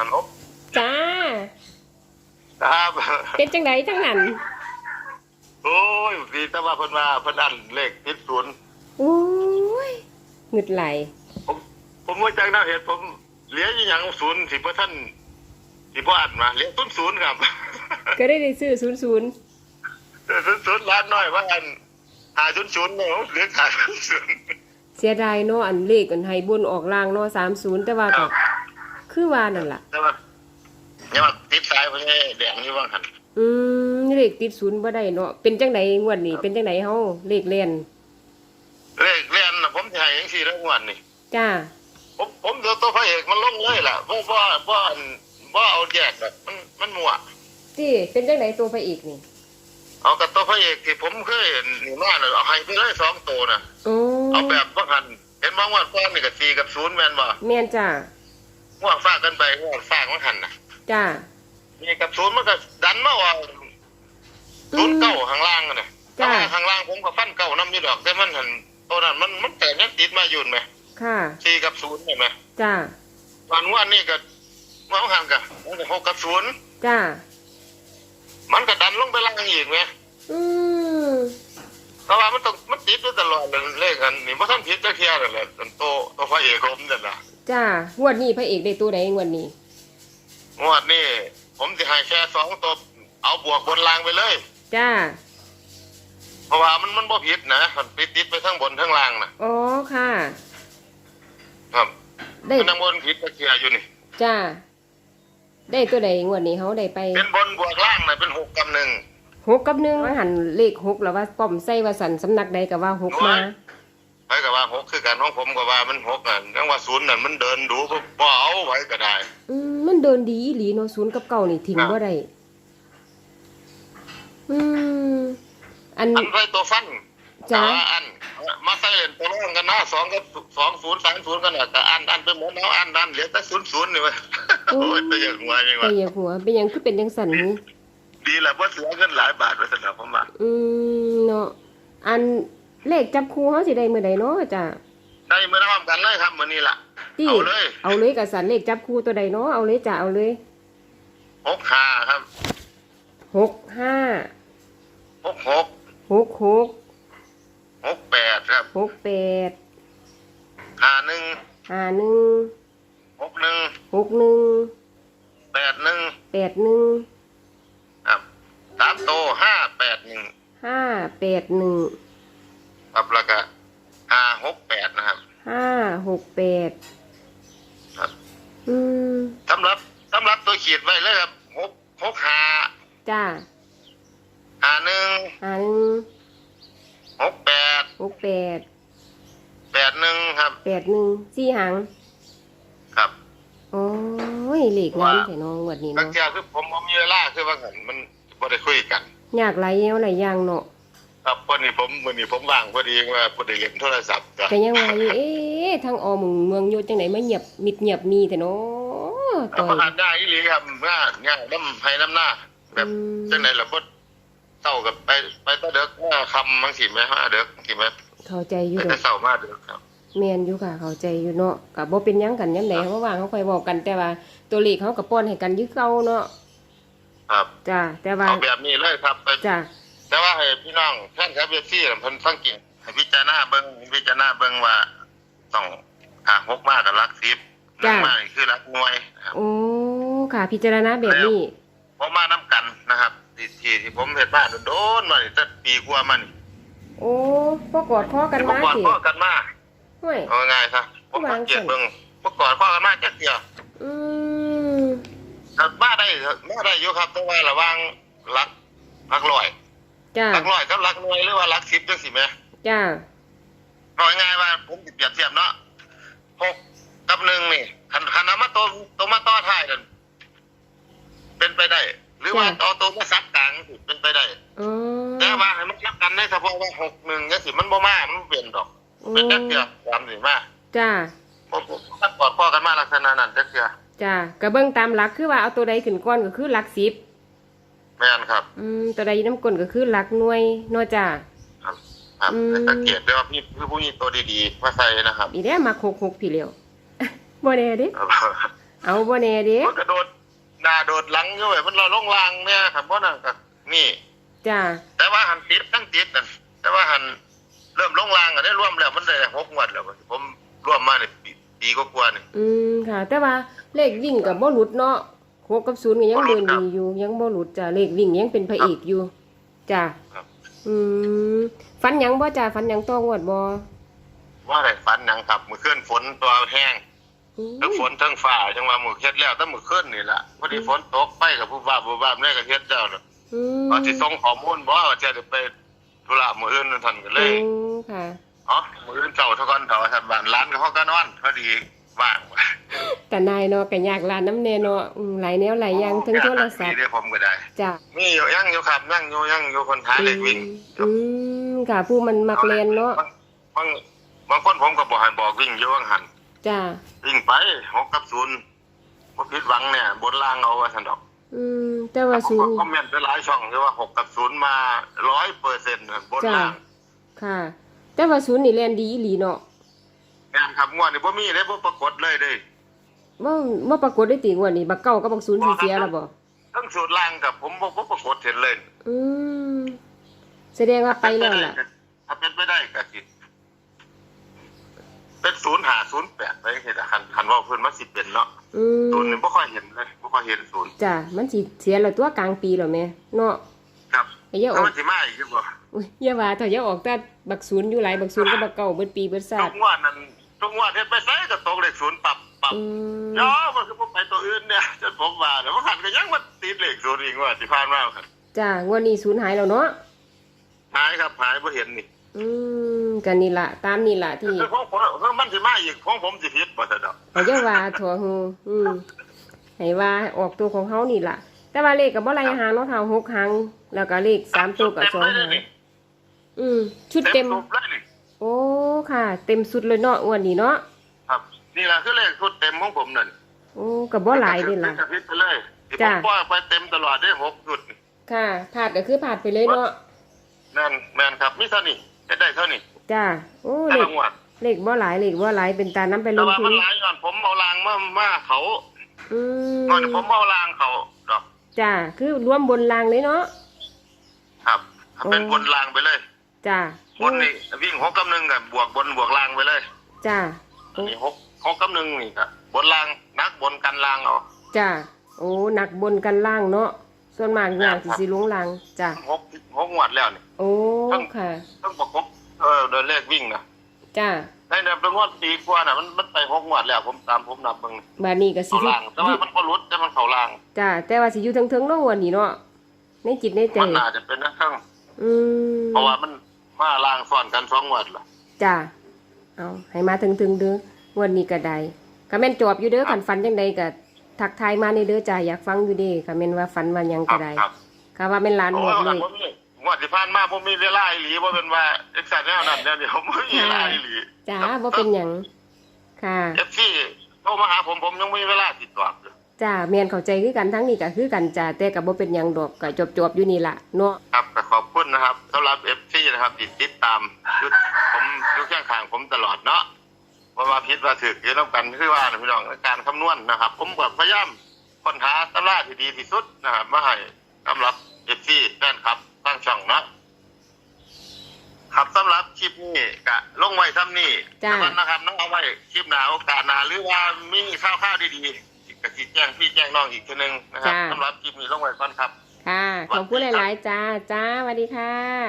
ฮัลโหลจ้าครับเป็นจังไดทั้งนั้นโอ้ยดีแต่ว่าเพิ่นว่าเพิ่นอันเลขติดศูนย์โอ้ยหงึดไหลผมผมว่าจังน่าเห็นผมเหลืออีหยังศูนย์สิบ่ท่านสิบ่อันมาเหลือศูนย์ศูนย์ครับ ก็ได้ได้ซื้อศูนย์ศูนย์ศูนย์ศูนย์ล้านน้อยว่าอันหาศูนย์ศูนย์เนาะเหลือหาศูนย์ศูนย์เสียดายเนาะอันเลขอันให้บนออกล่างเนาะสามศูนย์แต่ว่าก็ คือว่านั่นล่ะแต่ว่ายังว่าติดสายเพิ่นให้แดงอยู่ว่าหั่นอืมเลขติดศูนย์บ่ได้เนาะเป็นจังไดงวดนี้เป็นจังไดเฮาเลขเล่นเลขเรียนน่ะผมสิให้จังซี่แล้วงวดนี่จ้าผมผมเดี๋ยวตัวพระเอกมันลงเลยล่ะเพราะว่าว่าอันว่าเอาแยกแบบมันมันมั่วที่เป็นจังไดตัวพระเอกนี่เอากับตัวพระเอกที่ผมเคยเห็นนี่มาน่ะเอาให้ไปเลยสองตัวน่ะโอ้เอาแบบว่าหันเห็นบางวันก้อนนี่กับสี่กับศูนย์แมนบ่แม่นจ้า ว่าฝากกันไปว่าฝากมันหันน่ะจ้านี่กับศูนย์มันก็ดันมาว่าศูนย์เก้าข้างล่างน่ะจ้าแต่ว่าข้างล่างผมก็ฟันเก้าน้ำอยู่ดอกแต่มันหันตัวนั้นมันมันแต่ยังติดมาอยู่ไหมค่ะสี่กับศูนย์เห็นไหมจ้าวันวันนี้ก็ว่าหันกับหกกับศูนย์จ้ามันก็ดันลงไปล่างอีกไหมอืมแต่ว่ามันต้องมันติดอยู่ตลอดเลยเลขอันนี่เพราะท่านผิดจะเคลียร์นั่นแหละอันโตตัวพระเอกผมนั่นน่ะ จ้างวดนี้พระเอกได้ตัวใดงวดนี้ งวดนี้ผมจะให้แค่สองตัวเอาบวกบนล่างไปเลย จ้า เพราะว่ามันมันบ่ผิดนะมันไปติดไปทั้งบนทั้งล่างนะอ๋อค่ะ ครับได้ทั้งบนผิดก็เคลียร์อยู่นี่ จ้า ได้ตัวใดงวดนี้เขาได้ไปเป็นบนบวกล่างนะเป็นหกกับหนึ่งหกกับหนึ่งว่าหันเลขหกแล้วว่าป้อมใส่ว่าสันสำนักใดกับว่าหกมา ไปกับว่าหกคือกันของผมกับว่ามันหกอะทั้งว่าศูนย์นั่นมันเดินดูบ่บ่เอาไว้ก็ได้ อืมมันเดินดีอีหลีเนาะศูนย์กับเก่านี่ถิ่มครับ บ่ได้อืมอันอันไรตัวฟันจ้า แต่ว่าอันมาใส่เล่นตัวร่องกันนะสองกับสองศูนย์สามศูนย์กันน่ะแต่อันอันไปหมดแล้วอันดันเหลือแต่ศูนย์ศูนย์นี่เว้ยโอ้ยแต่อย่างว่าอย่างแต่ว่าอย่าหัวเป็นหยังคือเป็นจังสันหูดีแหละว่าเสียเงินหลายบาทไปสำหรับผมว่าอืมเนาะอัน เลขจับคู่เขาสิได้มื้อใดเนาะจ้าได้เมื่อน้ำกันเลยครับมื้อนี้ล่ะที่เอาเลย เอาเลยกับสันเลขจับคู่ตัวใดเนาะเอาเลยจ้าเอาเลยหกห้าครับหกห้าหกหกหกหกหกแปดครับหกแปดห้าหนึ่งห้าหนึ่งหกหนึ่งหกหนึ่งแปดหนึ่งแปดหนึ่งครับสามโตห้าแปดหนึ่งห้าแปดหนึ่ง ครับแล้วก็ห้าหกแปดนะครับ ห้าหกแปดครับ อืมสำหรับสำหรับตัวขีดไว้เลยครับหกหกห้าจ้าห้าหนึ่งห้าหนึ่งหกแปดหกแปดแปดหนึ่งครับ แปดหนึ่งสี่หางครับ โอ้ยเหล็กน้ำใส่น้องวันนี้บางเนาะทีคือผมผมมีเวลาคือว่าหันมันบ่ได้คุยกัน อยากไหลายแยวไหลายอย่างเนาะ ครับวันนี้ผมวันนี้ผมว่างพอดีว่าพอดีเล่นโทรศัพท์จ้ะแต่ยังว่าอยู่เอ๊ะทางออมึงเมืองโยจังไหนมาเงียบมิดเงียบมีแต่เนาะเอาต่อประยหารได้อีหลีครับง่ายง่ายน้ำให้น้ำหน้า แบบอืมจังไหนล่ะบ่เศร้ากับไปไปตะเด็กว่าคำบางสิแม่ฮะเด็กสิแม่เข้าใจอไปยู่ดอแต่กเศร้ามาเด็กครับ แม่นอยู่ค่ะเข้าใจอยู่เนาะก็บ่เป็นหยังกันยามใดเขาว่างเขาค่อยบอกกันแต่ว่าตัวเลขเขาก็ป้อนให้กันอยู่เก่าเนาะครับ จ้าแต่ว่าเอาแบบนี้เลยครับไปจ้า แต่ว่าให้พี่น้องแฟนครับเอฟซีเพิ่นสังเกตให้พิจารณาเบิ่งพิจารณาเบิ่งว่าต้องหาหกมากกับรักสิบหนึ่งมากนี่คือรักหน่วยนะครับโอ้ค่ะ พิจารณาแบบนี้ผมมาน้ำกันนะครับที่ที่ที่ผมเฮ็ดบ้านโดนๆมานี่ตั้งปีกว่ามานี่โอ้พวกกอดข้อกันเมื่มาอก่อนสิพ่อกันมาห้วยเอาง่ายๆซะผมสังเกตเบิ่งเมื่อก่อนพ่อกันมาจักเดียวอืมแต่มาได้มาได้อยู่ครับแต่ว่าระหวังรักรักร้อย จ้ารักร้อยกับรักหน่วยหรือว่ารักสิบจังสิแหม่จ้าเอาง่ายๆว่าผมสิเปรียบเทียบเนาะหกกับหนึ่งนี่คันคันเอามาตัวตัวมาต่อท้ายนั่นเป็นไปได้ หรือว่าเอาตัวมาซับกลางสิเป็นไปได้อ๋อแต่ว่าให้มันรับกันได้เฉพาะว่าหกหนึ่งก็สิมันบ่มามันเปลี่ยนดอกโอ้เป็นจักเดียวตามสิมาจ้าผมผมถ้ากอดพ่อกันมาลักษณะนั้นจักเดียวจ้ากระเบื้องตามหลักคือว่าเอาตัวใดขึ้นก้อนก็คือหลักสิบ แม่นครับ อืมตัวใดอยู่น้ำก้นก็คือหลักหน่วยเนอจ้า ครับครับอืมให้สังเกตด้วยว่าพี่คือผู้มีตัวดีๆมาใส่นะครับอีแด้มาหกหกพี่เลียวบ่แน่เด้ครับเอาบ่แน่เด้มันกระโดดหน้าโดดหลังอยู่เว้ยมันรอลงรางเนี่ยครับเพราะนั่นก็นี่ จ้าแต่ว่าหันติดทั้งติดนั่นแต่ว่าหันเริ่มลงรางกันได้ร่วมแล้วมันได้หกงวดแล้วผมร่วมมาเนี่ยปีปีก็กว่าๆนี่อืมค่ะ แต่ว่าเลขวิ่งกับบ่หลุดเนาะ หกกับศูนย์ก็ยังเดินดีอยู่ ยังบ่หลุดจ้าเลขวิ่งยังเป็นพระเอกอยู่จ้าครับ อืมฟันหยังบ่จ้าฟันหยังต้องวดบ่ว่าอะไรฝันหนังครับมือเคลื่อนฝนตัวแห้งอืมทั้งฝนทั้งฝ่าจังว่ามือเฮ็ดแล้วแต่มือเคลื่อนนี่แหละพอดีฝนตกไปกับผู้ว่าผู้ว่าแม่ก็เฮ็ดแล้วเนาะอืมว่าสิส่งข้อมูลบ่ว่าจะได้ไปธุระมื้ออื่นนั่นท่านก็เลยอืมค่ะอ๋อมื้ออื่นเช้าเท่ากันเถาท่านบ้านร้านก็เฮาก็นอนพอดีว่าง แต่นายเนาะก็ยากลานน้ำแน่เนาะอืมหลายแนวหลายอย่างทั้งโทรศัพมีท์ได้ผมก็ได้ จ้ามีอยู่ยังอยู่ครับยังอยู่ยังอยู่คนหาเล็กวิ่งอืมค่ะผู้มันมักเรียนเนาะบางบางคนผมก็บอกให้บอกวิ่งอยู่ว่าหันจ้าวิ่งไปหกกับศูนย์บ่ผิดหวังเนี่ย บนล่างเอาว่าซั่นดอก อืมแต่ว่าผมศูก็นย์คอมเมนต์ไปหลายช่องที่ว่าหกกับศูนย์มาร้อยเปอร์เซ็นต์บนล่างค่ะ แต่ว่าศูนย์นี่เรียนดีอีหลีเนาะงานครับงวดนี่บ่มีเลยบ่ปรากฏเลยเด้ ว่าว่าปรากฏได้ติงว่านี่บักเก้ากับบักศูนย์สิเสียแล้วบ่ทั้งสูตรล่างกับผมบ่บ่ปรากฏเห็นเลยอืมแสดงว่าไปแล้วล่ะถ้าเป็นไปได้ก็สิเป็นศูนย์หาศูนย์แปดไปเห็นคันคันว่าเพิ่นมาสิเป็นเนาะอืมศูนย์นี่บ่ค่อยเห็นเลยบ่ค่อยเห็นศูนย์จ้ะมันสิเสียแล้วตัวกลางปีแล้วแม่เนาะครับไอ้อย่าอถ้าอกมันสิมาอีกคือบ่อุ้ยอย่าว่าถ้าอย่าออกแต่บักศูนย์อยู่หลายบักศูนย์กับบักเก้าเบิดปีเบิดชาทุติกงวดนั้นทุกงวดเฮ็ดไปไสก็ตกเลขศูนย์ปรับ ปรับอืมย่อมันคือบ่ไปตัวอื่นเนี่ยจนผมว่าแล้วมันหันก็ยังมาติดเลขศูนย์อีกงว่าที่ผ่านมาครับจ้ะงวดนี้ศูนย์หายแล้วเนาะหายครับหายบ่เห็นนี่อืมกันนี่ล่ะตามนี่ล่ะที่คือของผมของมันสิมาอีกของผมสิผิดบ่ซะดอกแต่อย่าว่าถั่วหูอืมให้ว่าออกตัวของเฮานี่ล่ะแต่ว่าเลขก็บ่ไรหางเนาะเท่าหกหางแล้วก็เลขสามตัวกับสองหางอืมชุดเต็เต็มมรูปเลยนี่โอ้ค่ะ เต็มสุดเลยเนาะอ้วันนี้เนาะ ครับนี่ล่ะคือเลขชุดเต็มของผมนั่นโอ้ก็บ่หลายเด้ล่ะจะผิดไปเลยที่ผจ้ะ มปล่อยไปเต็มตลอดได้หกชุด ค่ะผาดก็คือผาดไปเลยเนาะนั่นแม่นครับมีเท่านี้จะได้เท่านี้จ้าโอ้แต่เลละขงวดเลขบ่หลายเลขบ่หลายเป็นตาน้ำไปลแต่งว่าทุมันนหลายย้อนผมเอาลางมามาเขาอืมก่อนผมเอาลางเขาดอกจ้าคือรวมบนรางเลยเนาะ ครับถ้าเป็นโอ้ บนลางไปเลย จ้าบนนี่วิ่งหกกับหนึ่งกับบวกบนบวกลางไปเลย จ้า อันนี้หกหกกับหนึ่งนี่ครับบนลางนักบนกันลางเอาจ้าโอ้หนักบนกันล่างเนาะส่วนมากอย่างสิสิลงล่างจ้าหกหกงวดแล้วนี่โอ้ค่ะต้องประกบเออโดยเลขวิ่งนะจ้าในเดือนเป็นงวดปีกว่าน่ะมันมันไปหกงวดแล้วผมตามผมนับเบิ่งบาดนี้ก็สิเขาอยู่ลางแต่ว่ามันก็รุดแต่มันเขาลางจ้าแต่ว่าสิอยู่เทิงๆเนาะวันนี้เนาะในจิตในใจมันน่าจะเป็นนะเครื่องอืมเพราะว่ามันมาลางซ้อนกันสองงวดละจ้า เอาให้มาถึงถึงๆเด้อวันนี้ก็ได้ก็แม่นจอบอยู่เด้อคันฝันจังใดก็ทักทายมาในเด้อจ้าอยากฟังอยู่เด้ก็แม่นว่าฝันว่าหยังครัก็บได้ครับค่ะว่าแม่นหลานโอ้หมยดเลยผมนี่งวดที่ผ่านมาผมมีเวลาอีหลีว่าเป็นว่าเอ็กซ์แนวนั้นเนี่ยเดี๋ยวผมมีเวลาอีหลีจ้าบ่เป็นหยังค่ะเอฟซีโทรมาหาผมผมยังไม่มีเวลาติดต่อเลยจ้าแม่นเข้าใจคือกันทั้งนี้ก็คือกันจ้าแต่ก็บ่เป็นหยังดอกก็จบๆอยู่นี่ล่ะเนาะครับก็ขอบคุณนะครับสำหรับเอฟซีนะครับที่ติดตามยุด ผมยุดข้างข้างผมตลอดเนาะเพราะว่าพิษว่าถือเกี่ยวกันคือว่านะพี่น้องในการคำนวณนะครับ ผมก็พยายามค้นหาตำราที่ดีที่สุดนะครับมาให้สำหรับเอฟซีแฟนครับตั้งช่องเนาะครับสำหรับคลิปนี้ก็ลงไว้ซ้ำนี่จ้าแล้วกันนะครับน้องเอาไว้คลิปหนาโอกาสหนาหรือว่ามีข้าวข้าวๆดีๆก็สิแจ้งพี่แจ้งน้องอีกทีหนึงนะครับสำหรับคลิปนี้ลงไว้ก่อนครับ ค่ะ ขอบคุณหลาย ๆ จ้า จ้าสวัสดีค่ะ